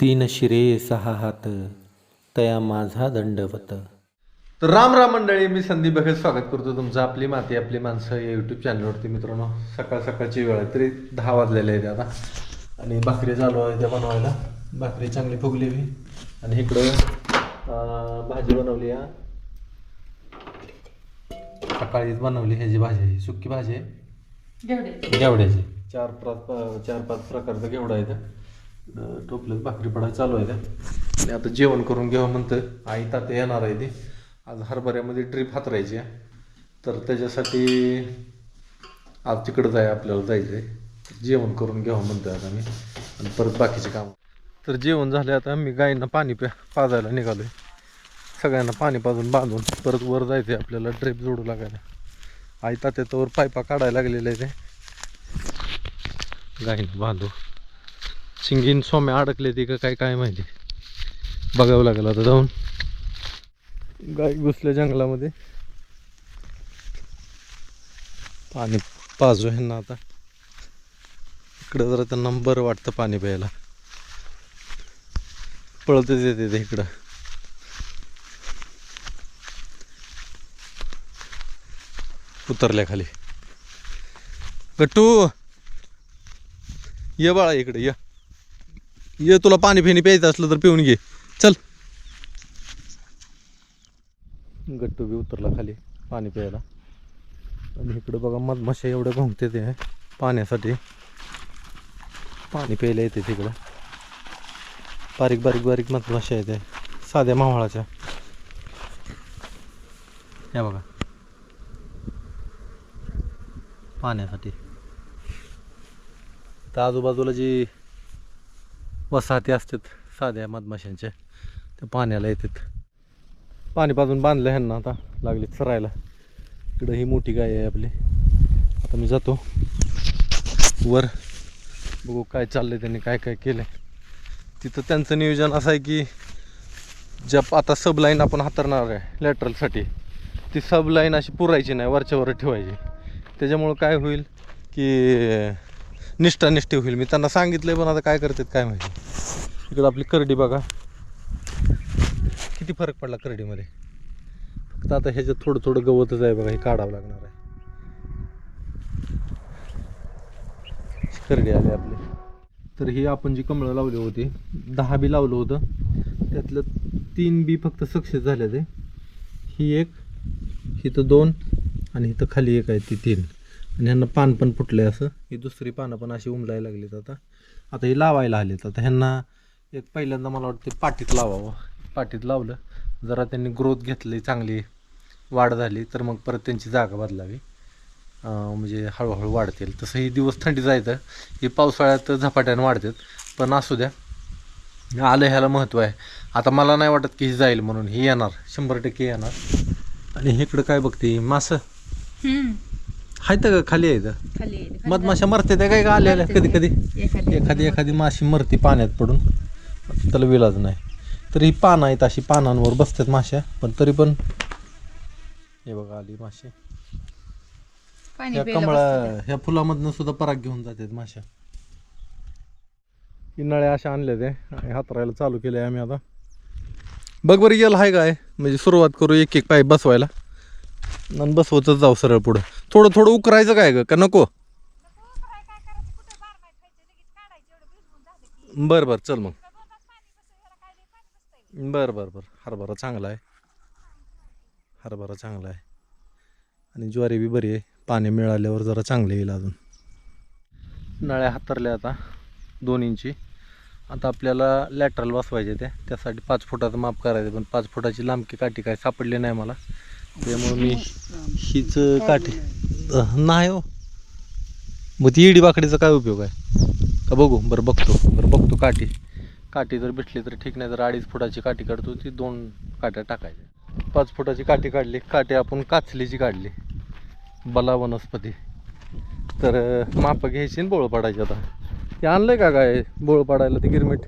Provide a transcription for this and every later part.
तीन शिरे सहा हात तया माझा दंडवत. तर राम राम मंडळी मी संदीप बघत स्वागत करतो तुमचं आपली माती आपली माणसं या यूट्यूब चॅनलवरती मित्रांनो सकाळ सकाळची वेळ आहे तरी दहा वाजलेले आहेत आता. आणि भाकरी चालू आहे त्या बनवायला. भाकरी चांगली फुगली मी आणि इकडं भाजी बनवली आहे. सकाळीच बनवली ह्याची भाजी. आहे. सुकी भाजी आहे. घेवड्याची. चार पाच चार पाच प्रकारचा घेवडा आहे टोपल्यात भाकरी पडायला चालू आहे त्या आणि आता जेवण करून घ्यावं म्हणतं आई तात्या येणार आहे ती. आज हरभऱ्यामध्ये ट्रीप हातरायची आहे. तर त्याच्यासाठी आज तिकडं जाय आपल्याला जायचं आहे. जेवण करून घ्यावं म्हणतोय आता मी. आणि परत बाकीचे काम. तर जेवण झाले आता. मी गायींना पाणी प्या पाजायला निघालोय. सगळ्यांना पाणी पाजून बांधून परत वर जायचं आहे आपल्याला ड्रेप जोडू लागायला. आई तात्याच्यावर पायपा काढायला लागलेले आहे ते. गायीनं बांधू शिंगीन सोम्या अडकले ती का काय काय माहिती. बघावं लागलं आता जाऊन. गाय घुसल्या जंगलामध्ये. पाणी पाजू ह्यांना आता. इकडं जरा त्यांना बरं वाटतं पाणी प्यायला. पळतच येते ते इकडं. उतरल्या खाली. गट्टू! ये बाळा इकडे ये. ये तुला पाणी फिनी प्यायचं असलं तर पिऊन घे. चल. गट्टू बी उतरला खाली पाणी प्यायला. आणि इकडं बघा मधमाशा एवढं घोंगते ते पाण्यासाठी. पाणी प्यायला येते तिकडं. बारीक बारीक बारीक मधमाशा येते. साध्या मावळाच्या या बघा. पाण्यासाठी. तर आजूबाजूला जी वसाहती असतात साध्या मधमाशांच्या. त्या पाण्याला येतात. पाणी पाजून बांधलं ह्यांना आता लागले चरायला इकडं ही मोठी गाय आहे आपली. आता मी जातो. वर बघू काय चाललंय त्यांनी काय काय केलंय. तिथं त्यांचं नियोजन असं आहे की ज्या आता सब लाईन आपण हातरणार आहे लॅटरलसाठी ती सब लाईन अशी पुरायची नाही वरच्यावर ठेवायची. त्याच्यामुळं काय होईल की निष्ठानिष्ठी होईल. मी त्यांना सांगितलंय पण आता काय करतात काय माहिती. इकडं आपली करडी बघा. किती फरक पडला करडीमध्ये. फक्त आता ह्याच्यात थोडं थोडं गवतच आहे बघा हे काढावं लागणार आहे. करडी आली आपली. तर ही आपण जी कमळं लावली होती दहा बी लावलं होतं. त्यातलं तीन बी फक्त सक्सेस झाले ते. ही एक इथं दोन आणि इथं खाली एक आहे ती तीन. आणि ह्यांना पान पण फुटलंय असं. ही दुसरी पानं पण अशी उमलायला लागलीत आता. आता ही लावायला आलीत. आता ह्यांना एक पहिल्यांदा मला वाटतं पाठीत लावावं. पाठीत लावलं. जरा त्यांनी ग्रोथ घेतली चांगली वाढ झाली तर मग परत त्यांची जागा बदलावी. म्हणजे हळूहळू वाढतील. तसं ही दिवस थंडी जायचं ही पावसाळ्यात झपाट्यानं वाढतात. पण असू द्या. आलं ह्याला महत्त्व आहे. आता मला नाही वाटत की ही जाईल म्हणून. ही येणार. शंभर टक्के येणार. आणि इकडं काय बघते? मासं? आहेत का खाली आहेत खाली आहे. खाली मधमाशा मरते त्या काय का आलेल्या कधी कधी? एखादी एखादी एखादी माशी मरते पाण्यात पडून. त्याला विलाज नाही. तर ही पानं आहेत अशी पानांवर बसतात माश्या. पण तरी पण हे बघा आली माशी. पाणी ह्या प्यायला कमळा. ह्या फुलामधनं सुद्धा पराग घेऊन जातात माश्या. नळ्या अशा आणल्या ते आणि हातरायला चालू केले आम्ही आता. बघ बरं गेलं आहे काय? म्हणजे सुरुवात करू एक एक पाईप बसवायला. आणि होतच जाऊ सरळ पुढं. थोडं थोडं उकरायचं काय ग? का नको? बर बर चल मग. बर बर बर. हरभरा चांगला आहे. हरभरा चांगला आहे. आणि ज्वारी बी बरी आहे. पाणी मिळाल्यावर जरा चांगले येईल अजून. नळ्या हातरल्या आता दोन इंची. आता आपल्याला लॅटरल बसवायचे त्या त्यासाठी पाच फुटाचं माप करायचं पण पाच फुटाची लांबकी काठी काय सापडली नाही मला. त्यामुळे मी हीच काठी. नाही हो. मग ती इडी बाकडीचा काय उपयोग आहे? का बघू? बरं बघतो. बरं बघतो काठी. काठी जर भेटली तर ठीक नाही तर अडीच फुटाची काठी काढतो ती दोन काट्या टाकायच्या. पाच फुटाची काठी काढली काठी आपण काचलीची काढली. बला वनस्पती. तर माप घ्यायची आणि बोळ पाडायची आता. ते आणलंय का काय बोळ पाडायला ते गिरमीट?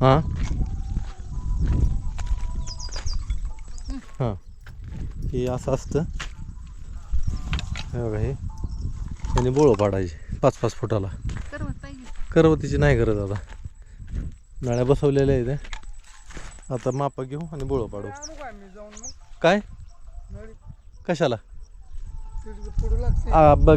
हां? हां. हे असं असतं. हे बघा हे. याने बोळं पाडायचे. पाच पाच फुटाला. करवतीची नाही गरज आता. नळ्या बसवलेल्या आहेत. आता मापा घेऊ आणि बोळं पाडू. काय? कशाला?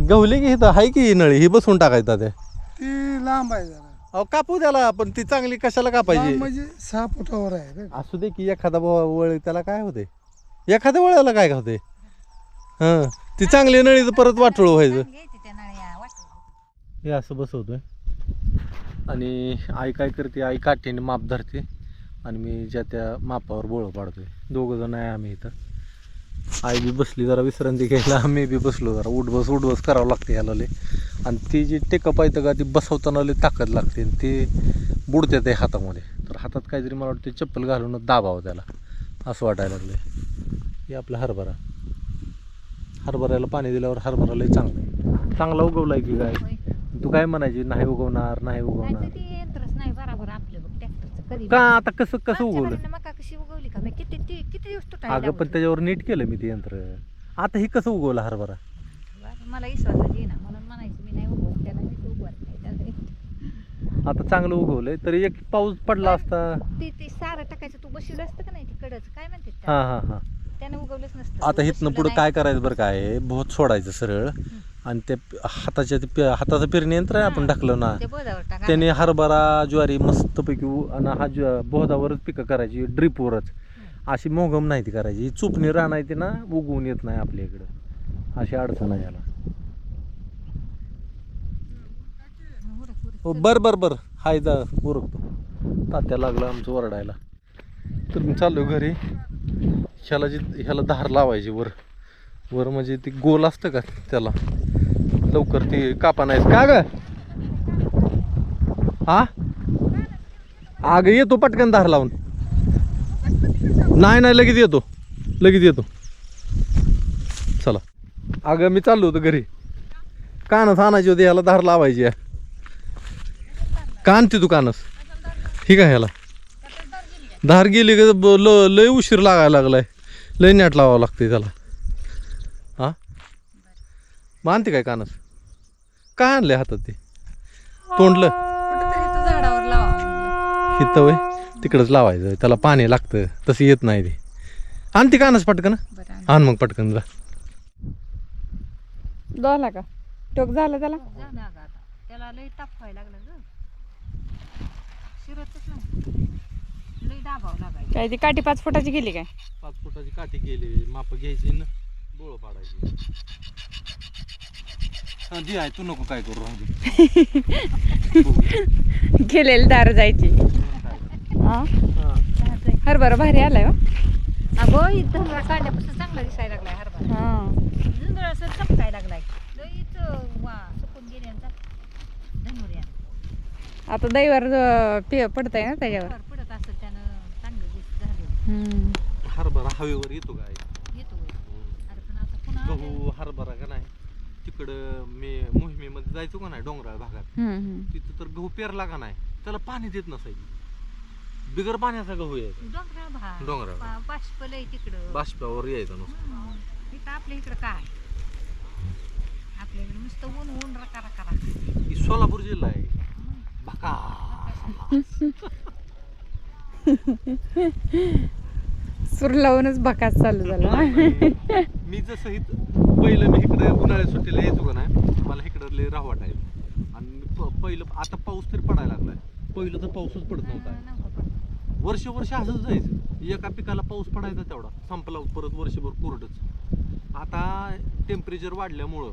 गवली की इथं आहे की ही नळी? ही बसवून टाकायचा ते ती लांब आहे जरा. अहो कापू त्याला पण ती चांगली कशाला कापायची? म्हणजे सहा फुटावर आहे. असू दे की एखादा वळ त्याला काय होते? एखाद्या वळ्याला काय होते हां ती चांगली नळी तर परत वाटोळ व्हायचं. हे असं बसवतोय. आणि आई काय करते आई काठीने माप धरते आणि मी ज्या त्या मापावर बोळं पाडतोय. दोघं जण आहे आम्ही इथं. आई बी बसली जरा विश्रांती घ्यायला आम्ही बी बसलो जरा. उठ बस उठ बस करावं लागते ह्याला लय. आणि ती जी टेकअप आहे का ती बसवताना लय ताकद लागते आणि ती बुडते ते हातामध्ये. तर हातात काहीतरी मला वाटतं चप्पल घालूनच दाबावं त्याला. असं वाटायला लागलं हे आपला हरभरा. हरभऱ्याला पाणी दिल्यावर हरभरा लय चांगला आहे. चांगला उगवला आहे की काय. तू काय म्हणायची? नाही उगवणार नाही उगवणार. यंत्रच नाही बरोबर आपलं बघ ट्रॅक्टरचं कधी का आता कसं कसं मागच्या उगवलं? बारीनं मका कशी उगवली का? मी किती ती- किती दिवस तुटायला अगं पण. त्याच्यावर नीट केलं मी ते यंत्र. आता हे कसं उगवलं हरभरा? मला विश्वासच येईना. म्हणून म्हणायचं मी नाही उगवत त्याला मी उगवत नाही. त्याला आता चांगलं उगवलंय. तरी एक पाऊस पडला असता. ती ती सारं टाकायचं तू बसवलं असतं का नाही ती कडच काय म्हणते हा हा हा. त्याने उगवलंच नसतं. आता हिथनं बसवलं पुढं. काय करायचं बरं काय? भोत सोडायचं सरळ. आणि ते हाताच्या ते पे- हाताचं पेरणी यंत्र आहे आपण. टाकलं ना. ते बोधावर टाका. त्याने हरभरा ज्वारी मस्तपैकी उ- आणि हा ज्व बोधावरच पिकं करायची ड्रीपवरच. अशी मोगम नाही ती करायची. ही चुपणी राहणार ना उगवून येत नाही आपल्या इकडं. अशी अडचण आहे याला. उरक, उरक. हो बर बर बर. हाय जा उरकतो तात्या लागला आमचं ओरडायला. तर मी चाललो घरी. ह्याला जी ह्याला धार लावायची वर. वर म्हणजे ती गोल असतं का त्याला? लवकर ती कापा नाही का ग? हा? अग येतो पटकन धार लावून. नाही नाही लगेच येतो. लगेच येतो. चला. अगं मी चाललो होतो घरी. कानस आणायची होती ह्याला धार लावायची आहे. का आणते तू कानस ठीक आहे ह्याला. धार गेली का ब- ल लय उशीर लागायला लागलाय. लय नेट लावावं लागते त्याला. हा? मग आणते काय कानस? काय आणलंय हातात ते? तोंडलं? कुठंतरी इथं झाडावर लावा म्हणलं. हिथं वय तिकडंच लावायचं त्याला पाणी लागतं. तसं येत नाही ते. आणते कानस पटकन. बरं आण. मग पटकन जा. झाला का? टोक झालं त्याला? त्याला लई ताप व्हायला लागला ग. शिरतच नाही. दाबावं लागायचं काय ती काठी पाच फुटाची गेली काय? पाच फुटाची काठी गेली माप घ्यायची ना बोळ पाडायची. हा दे आहे तू नको काय करू राहू दे. गेलेली दार जायची. हा? हरभरा भारी आलाय हो. अगो इथं काढल्यापासून चांगला दिसायला लागलाय हरभरा. हा. असं चपकायला लागलाय. लईच वा सुकून गेल्यांचा धनुर्या. आता दैवर पडताय ना त्याच्यावर वर पडत असेल त्यानं चांगलं दिस झालं हम्म. हरभरा हवेवर येतो काय? येतो होय. अरे पण आता पुन्हा आलं. गहू हरभरा का नाही? तिकडं मी मोहिमेमध्ये जायचो का नाही डोंगराळ भागात. तिथं तर गहू पेरला का नाही? त्याला पाणी देत नसायची. बिगर पाण्याचा गहू यायचा डोंगराळ भाग. डोंगराळ. पा- बाष्प लय तिकडं. बाष्पावर यायचा नुसतं. इथं आपल्या इकडं काय? आपल्या इकडं नुसतं ऊन ऊन रका रका रका ही सोलापूर जिल्हा आहे. भका. सूर लावूनच बकास चालू झाला. मी जसं इथं पहिलं मी इकडे उन्हाळ्यात सुट्टीला यायचो का नाही मला इकडं लय राह वाटायचं आणि पहिलं आता पाऊस तरी पडायला लागलाय. पहिलं तर पाऊसच पडत नव्हता. वर्ष वर्ष असंच जायचं. एका पिकाला पाऊस पडायचा तेवढा. संपला परत वर्षभर कोरडच. आता टेम्परेचर वाढल्यामुळं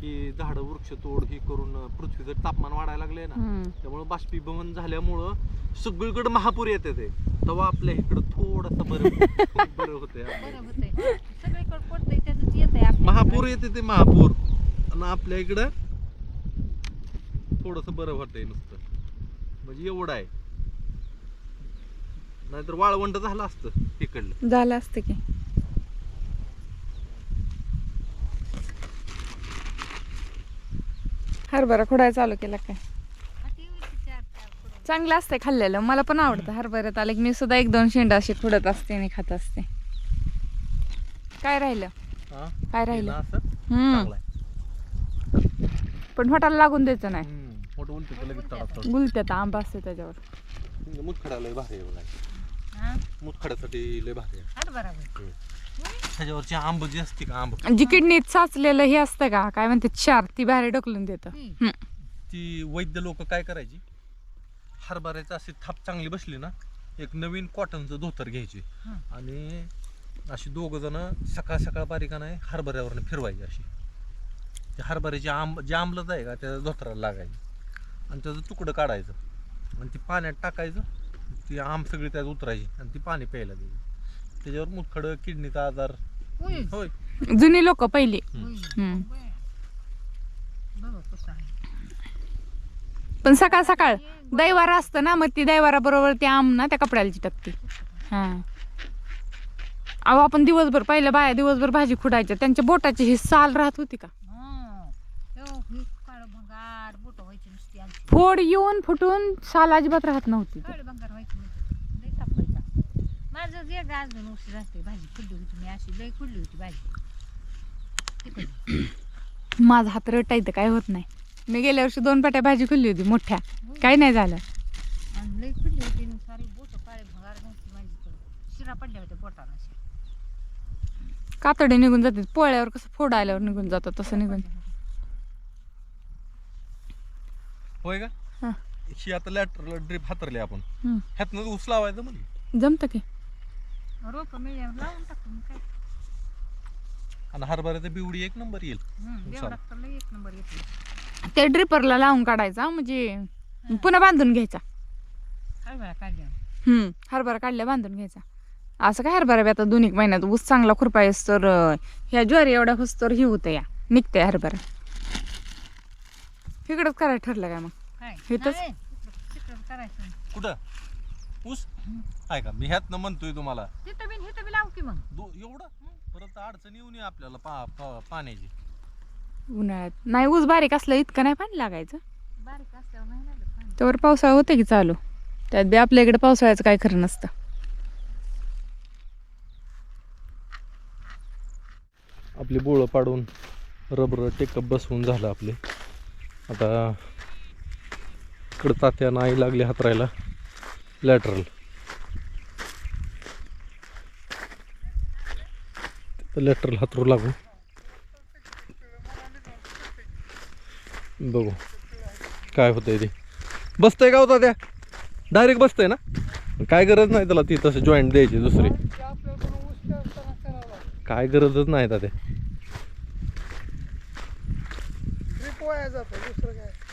की झाडं वृक्षतोड ही करून पृथ्वीचं तापमान वाढायला लागलंय ना. त्यामुळं बाष्पीभवन झाल्यामुळं सगळीकडे महापूर येते ते. तेव्हा आपल्या इकडं थोडंसं बरं बरं होतंय बरं होतंय. सगळीकडे पडतंय त्याच येतंय आपल्या महापूर येते ते महापूर. आणि आपल्या इकडं थोडस बरं होतंय नुसतं. म्हणजे एवढं आहे. नाहीतर वाळवंट झालं असतं इकडलं. झालं असतं की. हरभरा खोडाय चालू केला काय हाती होईल चार चार पुढं. चांगलं असतंय खाल्लेलं. मला पण आवडतं हरभऱ्यात आलं की मी सुद्धा एक दोन शेंडा अशी खुडत असते आणि खात असते. काय राहिलं? हा? काय राहिलं? असं? हम्म. चांगलं आहे पण होटाला लागून द्यायचं नाही. हम्म. उलट लगेच तडास. गुलत्यात आंबा असते त्याच्यावर. मुतखडा लय भारी आहे बघा. हा? मुतखड्यासाठी लय भारी आहे. हरभरा होय. त्याच्यावरची आंब जी असते का आंब? जी किडनीत साचलेलं हे असतं का? काय म्हणते क्षार ती बाहेर ढकलून देतं. हम्म. ती वैद्य लोक काय करायची? हरभऱ्याचं अशी थाप चांगली बसली ना एक नवीन कॉटनचं धोतर घ्यायचे हं. आणि अशी दोघ जण सकाळ सकाळ बारीका नाही हरभऱ्यावरनं फिरवायची अशी ते हरभऱ्याची आंब जे आंबलत आहे का त्या धोतराला लागायची आणि त्याचं तुकडं काढायचं आणि ती पाण्यात टाकायचं ती आंब सगळी त्यात उतरायची आणि ती पाणी प्यायला द्यायची त्याच्यावर मुतखडं किडनीचा आजार होय. जुनी लोक पहिली. हम्म. बरं. बघा कसं आहे. पण सकाळ सकाळ दैवारा असतं ना मग ती दैवारा बरोबर ती आम ना त्या कपड्याला चिटकते. हा. अहो आपण दिवसभर पहिल्या बाया दिवसभर भाजी खुडायच्या त्यांच्या बोटाची ही साल राहत होती का. फोड येऊन फुटून साल अजिबात राहत नव्हती. तापायचा. माझं जे अजून उशीर राहते भाजी खुडली होती मी अशी लई खुडली होती भाजी. माझा हात रटायचं काय होत नाही. मी गेल्या वर्षी दोन पाट्या भाजी खुल्ली होती मोठ्या काही नाही झालं आणि लई खुडली होती आणि सारी बोट काळे भंगार नव्हती माझी तर. शिरा पडल्या होत्या पोटाला अशा. कातडे निघून जाते पोळ्यावर कसं फोड आल्यावर निघून जातं तसं निघून होय का हा. ही आता लॅटर ड्रीप हातरली आपण हम्म. ह्यातनं ऊस लावायचं म्हणजे जमतं की रोप मिळाल्यावर लावून टाकू मग काय आणि हरभऱ्याचं बिवडी एक नंबर येईल हं, चालेल. देवरात तर लई एक नंबर येतो त्या ड्रिपरला लावून काढायचा म्हणजे पुन्हा बांधून घ्यायचा. काय वेळा काढल्या हम्म हरभरा काढल्या बांधून घ्यायचा. असं काय हरभरा बी आता दोन एक महिन्यात ऊस चांगला खुरपायस तर ह्या ज्वारी एवढ्या होस तर ही होतं या. निघते हरभरा. इकडंच करायचं ठरलं काय मग? काय? इथंच? नाही, करायचं. कुठं? ऊस? आहे का? मी ह्यातनं म्हणतोय तुम्हाला. तिथं बी हिथं बी लावू की मग? दो एवढं? परत अडचण येऊ नये आपल्याला पा पा- पाण्याची. उन्हाळ्यात. नाही ऊस बारीक असलं इतकं नाही पाणी लागायचं. बारीक असल्यावर नाही लागत पाणी. त्यावर पावसाळा होते की चालू? त्यात बी आपल्या इकडे पावसाळ्याचं काय खरं नसतं. आपली बोळं पाडून रबर टेकअप बसवून झालं आपले. आता इकडं तात्या नाही लागली हातरायला. लॅटरल लॅटरल हातरू लागू बघू. काय होतंय ते. बसतंय का होता त्या डायरेक्ट बसतंय ना? काय गरज नाही त्याला ती तसं जॉईंट द्यायची दुसरी. काय गरजच नाही त्या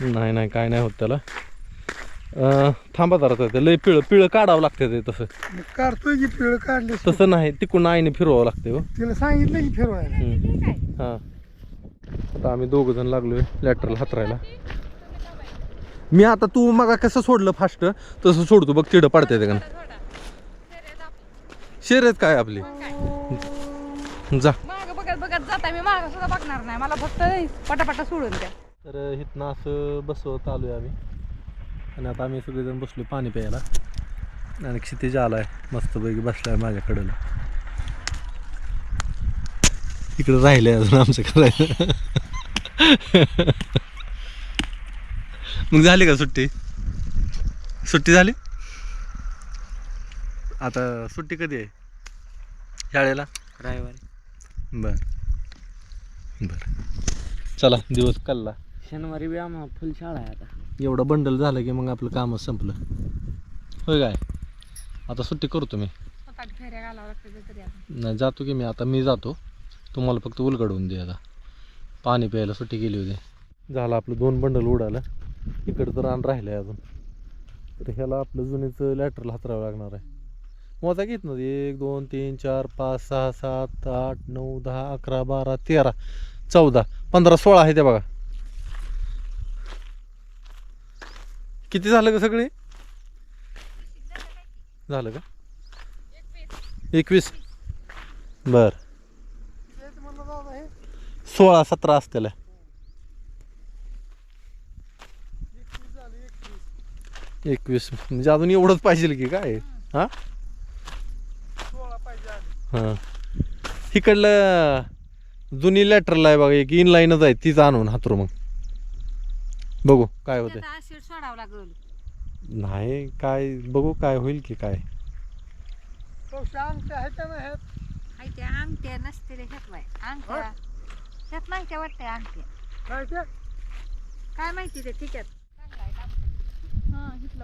नाही नाही काय नाही होत त्याला. थांबा जरा ते लय पिळं पिळं काढावं लागते ते तसं. काढतोय की पिळ काढली तसं नाही तिकडून आईने फिरवावं लागते हो. तिला सांगितलं की फिरवायला. हां. आता आम्ही दोघं जण लागलोय लॅटरल हातरायला. मी आता तू मग कसं सोडलं फास्ट तसं सोडतो बघ तिडं पडते ते का शर्यत काय आपली? जा. माग बघत बघत जाता मी माग सुद्धा बघणार नाही. मला फक्त पटापटा सोडून द्या. तर इथनं असं बसवत आलोय आम्ही. आणि आता आम्ही सगळेजण बसलो पाणी प्यायला. आणि क्षितिज आलाय मस्तपैकी बसलाय माझ्याकडं इकडं राहिलंय अजून आमचं करायचं मग झाली का सुट्टी? सुट्टी झाली? आता सुट्टी कधी आहे? शाळेला? रविवारी. बर. बर. चला दिवस कल्ला शनिवारी बी आम्हाला फुल शाळा आहे आता. एवढं बंडल झालं की मग आपलं कामच संपलं. होय काय? आता सुट्टी करतो मी. नाही जातो की मी. आता मी जातो. तुम्हाला फक्त उलगडून दे आता. पाणी प्यायला सुट्टी केली होती. झालं आपलं दोन बंडल उडालं. इकडं तर रान राहिलं आहे अजून. तर ह्याला आपलं जुनीचं लॅटरला हातरावं लागणार आहे. मोजा घेत ना एक दोन तीन चार पाच सहा सात आठ नऊ दहा अकरा बारा तेरा चौदा पंधरा सोळा आहे ते बघा. किती झालं का सगळे? झालं का? एकवीस. बरं तेच म्हणलं दादा हे सोळा सतरा असतील. एकवीस. म्हणजे अजून एवढंच पाहिजे की काय? हा? सोळा पाहिजे आधी हां. इकडलं जुनी लॅटरला आहे बघा एक इनलाईनच आहे तीच आणून हातरू मग. बघू काय होतं आता ऍसिड सोडावं लागल. नाही काय बघू काय होईल की काय. अंगठ्या नसते रे ह्यात बाय अंगठ्या ह्यात नाही त्या वाटतंय अंगठ्या काय ते? काय माहिती ते तिच्यात?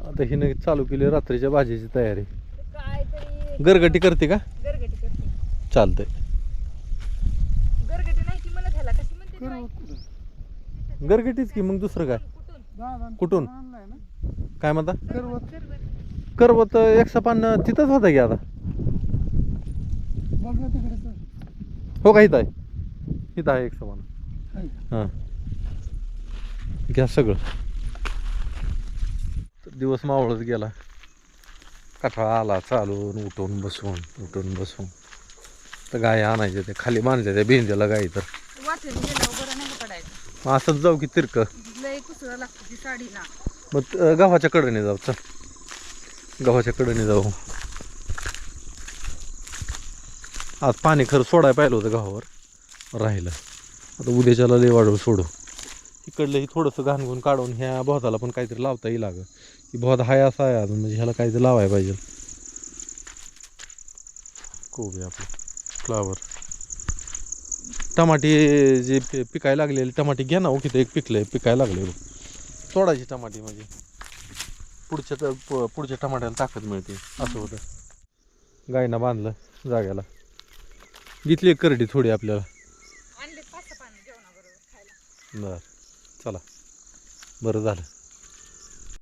आता हिने चालू केली रात्रीच्या भाजीची तयारी. काय तरी. गरगटी करते का? गरगटी करते. चालतंय. गरगटी नाही ती मला घ्यायला कशी म्हणते ती बाई? करवत गरगटीच की मग दुसरं काय? कुठून? दादा कुठून? आणलाय ना. काय म्हणता? करवत. गरगट करवत एकशे पान तिथंच होतं की आता? बघ ना तिकडे तर. हो का इथं आहे? आहे एकशे पान हाय. हां. घ्या सगळं. तर दिवस मावळत गेला. कठाळा आला चालून उठून बसून उठून बसून. तर गाय आणायच्या ते खाली बांधायच्या त्या भेंद्याला गाई तर. मग असंच जाऊ की तिरकं. मग गव्हाच्या कडेने जाऊ चल. गव्हाच्या कडेने जाऊ. आज पाणी खरं सोडायला पाहिलं होतं गव्हावर. राहिलं. आता उद्याच्याला लय वाढवून सोडू इकडलं ही थोडंसं घाणगुण काढून ह्या बोधाला पण काहीतरी लावता येईल अगं. की बोध हाय असा आहे अजून म्हणजे ह्याला काहीतरी लावायला पाहिजे. कोबी आपलं. फ्लावर टमाटे जे पिकायला लागलेले टमाटे घ्या ना किती एक पिकले पिकायला लागले बघ. तोडायची टमाटे म्हणजे. पुढच्या त- प- पुढच्या टमाट्याला ताकद मिळते असं होतं. गायना बांधलं जाग्याला. घेतली एक करडी थोडी आपल्याला आणले पाच पाणी जेवणाबरोबर खायला बरं. चला. बरं झालं.